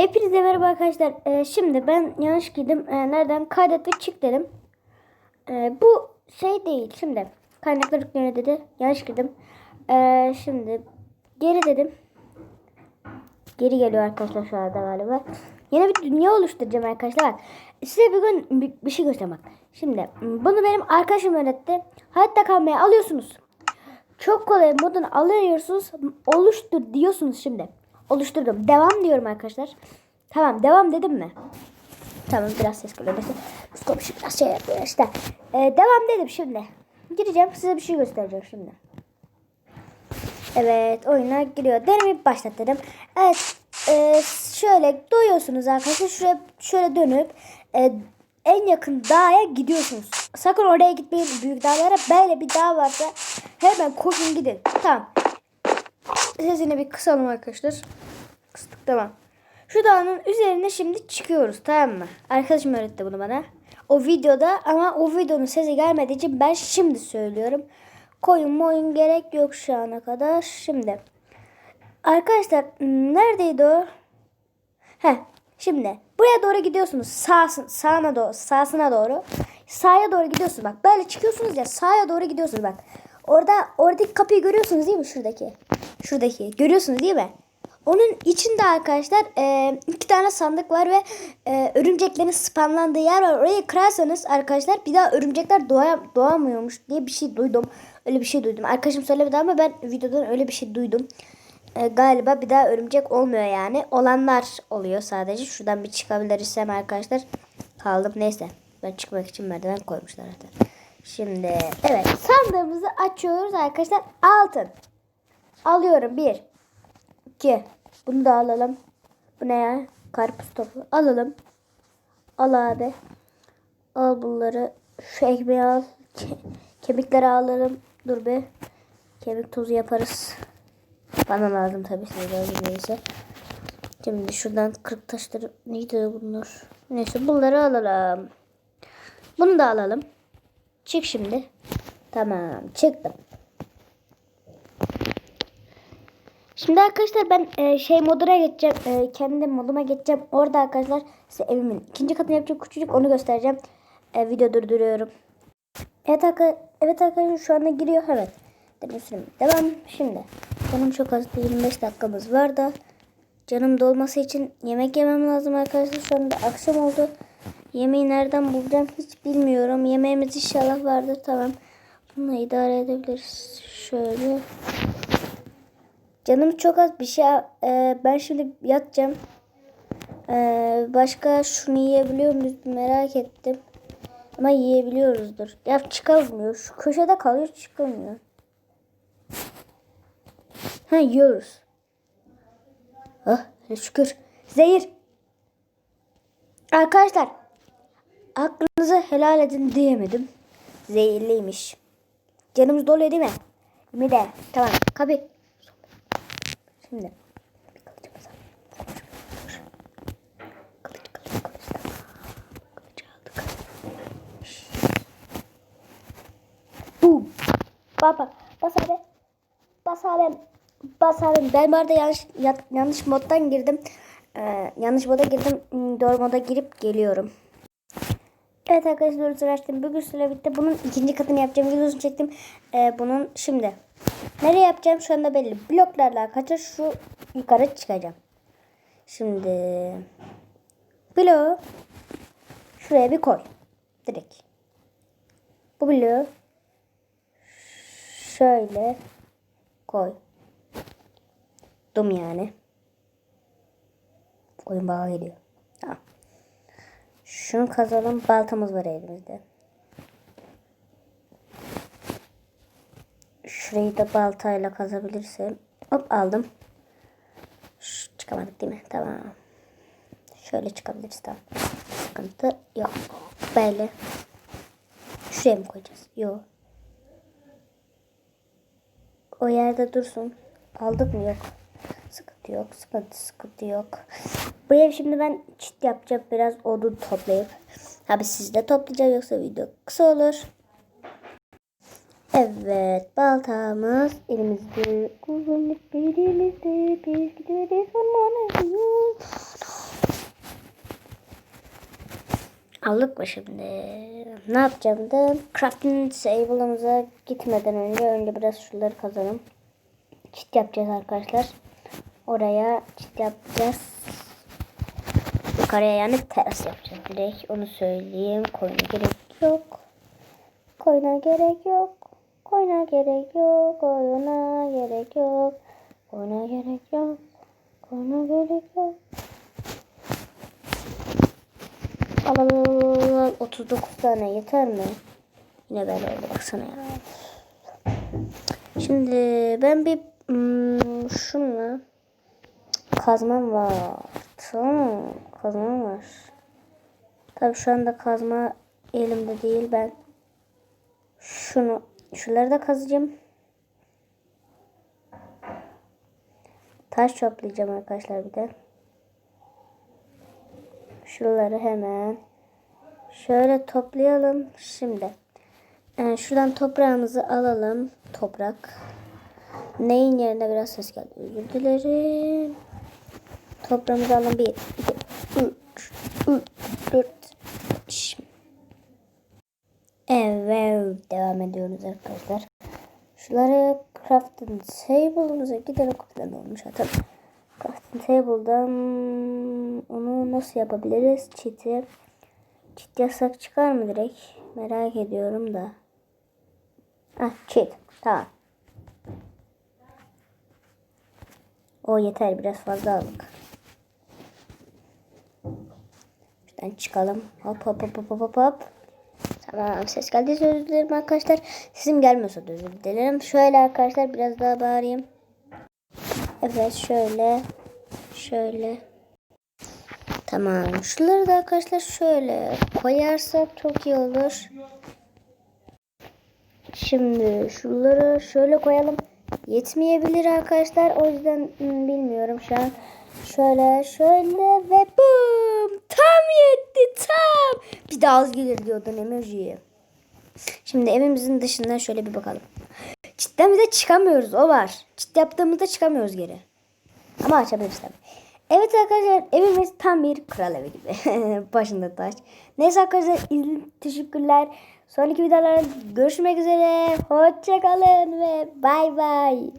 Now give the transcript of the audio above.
Hepinize merhaba arkadaşlar. Ee, şimdi ben yanlış girdim. Ee, nereden? Kaydet çık dedim. Ee, bu şey değil. Şimdi kaynaklar yükleniyor dedi. Yanlış girdim. Ee, şimdi geri dedim. Geri geliyor arkadaşlar şu anda galiba. Yeni bir dünya oluşturacağım arkadaşlar. Size bir gün bir, bir şey göstereyim bak. Şimdi bunu benim arkadaşım öğretti. Hayatta kalmaya alıyorsunuz. Çok kolay modunu alıyorsunuz. Oluştur diyorsunuz şimdi. Oluşturdum. Devam diyorum arkadaşlar. Tamam devam dedim mi? Tamam biraz ses geliyor. Şu komşu biraz şey yapıyor işte. Ee, devam dedim şimdi. Gireceğim size bir şey göstereceğim şimdi. Evet oyuna giriyor. Denemeyi başlat dedim. Evet e, şöyle doyuyorsunuz arkadaşlar. Şuraya şöyle dönüp e, en yakın dağa gidiyorsunuz. Sakın oraya gitmeyin büyük dağlara. Böyle bir dağ varsa hemen koşun gidin. Tamam. Sesini bir kısalım arkadaşlar. Kıstık tamam. Şu dağın üzerine şimdi çıkıyoruz tamam mı? Arkadaşım öğretti bunu bana. O videoda ama o videonun sesi gelmediği için ben şimdi söylüyorum. Koyun moyun gerek yok şu ana kadar. Şimdi. Arkadaşlar neredeydi o? Heh, şimdi buraya doğru gidiyorsunuz. Sağ, sağına doğru, sağsına doğru. Sağa doğru gidiyorsunuz. Bak böyle çıkıyorsunuz ya sağa doğru gidiyorsunuz bak. Orada oradaki kapıyı görüyorsunuz değil mi şuradaki? Şuradaki. Görüyorsunuz değil mi? Onun içinde arkadaşlar e, iki tane sandık var ve e, örümceklerin spamlandığı yer var. Orayı kırarsanız arkadaşlar bir daha örümcekler doğa, doğamıyormuş diye bir şey duydum. Öyle bir şey duydum. Arkadaşım söylemedi ama ben videodan öyle bir şey duydum. E, galiba bir daha örümcek olmuyor yani. Olanlar oluyor sadece. Şuradan bir çıkabilirsem arkadaşlar. Kaldım. Neyse. Ben çıkmak için merdiven koymuşlar zaten. Şimdi evet sandığımızı açıyoruz arkadaşlar. Altın. Alıyorum. Bir. İki. Bunu da alalım. Bu ne ya? Karpuz topu. Alalım. Al abi. Al bunları. Şu ekmeği al. Ke- kemikleri alalım. Dur be. Kemik tozu yaparız. Bana lazım tabii size lazım neyse. Şimdi şuradan kırık taşları neydi bunlar? Neyse bunları alalım. Bunu da alalım. Çık şimdi. Tamam çıktım. Şimdi arkadaşlar ben e, şey moduna geçeceğim. E, kendi moduma geçeceğim. Orada arkadaşlar size evimin ikinci katını yapacağım. Küçücük onu göstereceğim. E, video durduruyorum. Evet, evet arkadaşlar şu anda giriyor. Evet. Demişim. Devam. Şimdi. Canım çok az. 25 dakikamız var da. Canım dolması için yemek yemem lazım arkadaşlar. Şu anda akşam oldu. Yemeği nereden bulacağım hiç bilmiyorum. Yemeğimiz inşallah vardır. Tamam. Bununla idare edebiliriz. Şöyle. Canım çok az bir şey. Ee, ben şimdi yatacağım. Ee, başka şunu yiyebiliyor muyuz merak ettim. Ama yiyebiliyoruzdur. Ya çıkamıyor. Şu köşede kalıyor çıkamıyor. Ha yiyoruz. Ah şükür. Zehir. Arkadaşlar aklınızı helal edin diyemedim. Zehirliymiş. Canımız doluyor değil mi? Mi de. Tamam. Kapı. Şimdi. Bir kılıcımız al. Kılıç, kılıç, kılıç. Tamam. Kılıcı aldık. Boom. Baba. Bas abi. Bas abi. Bas abi. Ben bu arada yanlış, ya- yanlış moddan girdim. Ee, yanlış moda girdim. Hmm, Doğru moda girip geliyorum. Evet arkadaşlar doğru açtım. Bugün süre bitti. Bunun ikinci katını yapacağım. Videosunu çektim. Ee, bunun şimdi. Nereye yapacağım şu anda belli. Bloklarla arkadaşlar şu yukarı çıkacağım. Şimdi bloğu şuraya bir koy. Direkt. Bu bloğu şöyle koy. Dum yani. Oyun bağa geliyor. Tamam. Şunu kazalım. Baltamız var elimizde. Şurayı da baltayla kazabilirsem. Hop aldım. Şş, çıkamadık değil mi? Tamam. Şöyle çıkabiliriz tamam. Sıkıntı yok. Böyle. Şuraya mı koyacağız? Yok. O yerde dursun. Aldık mı? Yok. Sıkıntı yok. Sıkıntı sıkıntı yok. Buraya şimdi ben çit yapacağım. Biraz odun toplayıp. Tabi siz de toplayacağız yoksa video kısa olur. Evet baltamız elimizde. Kullanıp elimizde. Biz gideriz zamanı. Aldık mı şimdi? Ne yapacağım da crafting table'ımıza gitmeden önce önce biraz şunları kazalım. Çit yapacağız arkadaşlar. Oraya çit yapacağız. Yukarıya yani teras yapacağız direkt. Onu söyleyeyim. Koyuna gerek yok. Koyuna gerek yok. Koyuna gerek yok. Koyuna gerek yok. Koyuna gerek yok. Koyuna gerek yok. Al al al, al, al. 39 tane yeter mi? Yine böyle oldu baksana ya. Şimdi ben bir hmm, şunla kazmam var. Tamam kazmam var. Tabi şu anda kazma elimde değil ben şunu şunları da kazacağım. Taş toplayacağım arkadaşlar bir de. Şuraları hemen şöyle toplayalım. Şimdi e, şuradan toprağımızı alalım. Toprak. Neyin yerine biraz ses geldi. Özür dilerim. Toprağımızı alalım. Bir, iki, üç, üç, dört, beş. Evet. Devam ediyoruz arkadaşlar. Şunları crafting table'ımıza gidelim. Kutudan olmuş. Crafting table'dan onu nasıl yapabiliriz? Çiti. Çit yasak çıkar mı direkt? Merak ediyorum da. Ah çit. Tamam. O yeter biraz fazla aldık. Şuradan çıkalım. Hop hop hop hop hop hop. Tamam ses geldiyse özür dilerim arkadaşlar. Sesim gelmiyorsa da özür dilerim. Şöyle arkadaşlar biraz daha bağırayım. Evet şöyle. Şöyle. Tamam. Şunları da arkadaşlar şöyle koyarsak çok iyi olur. Şimdi şunları şöyle koyalım. Yetmeyebilir arkadaşlar. O yüzden hmm, bilmiyorum şu an. Şöyle şöyle ve bum. Tam yetti tam. Bir daha az gelir diyordun emojiye. Şimdi evimizin dışından şöyle bir bakalım. Cidden bize çıkamıyoruz o var. Çit yaptığımızda çıkamıyoruz geri. Ama açabiliriz tabii. Evet arkadaşlar evimiz tam bir kral evi gibi. Başında taş. Neyse arkadaşlar için teşekkürler. Sonraki videolarda görüşmek üzere. Hoşçakalın ve bay bay.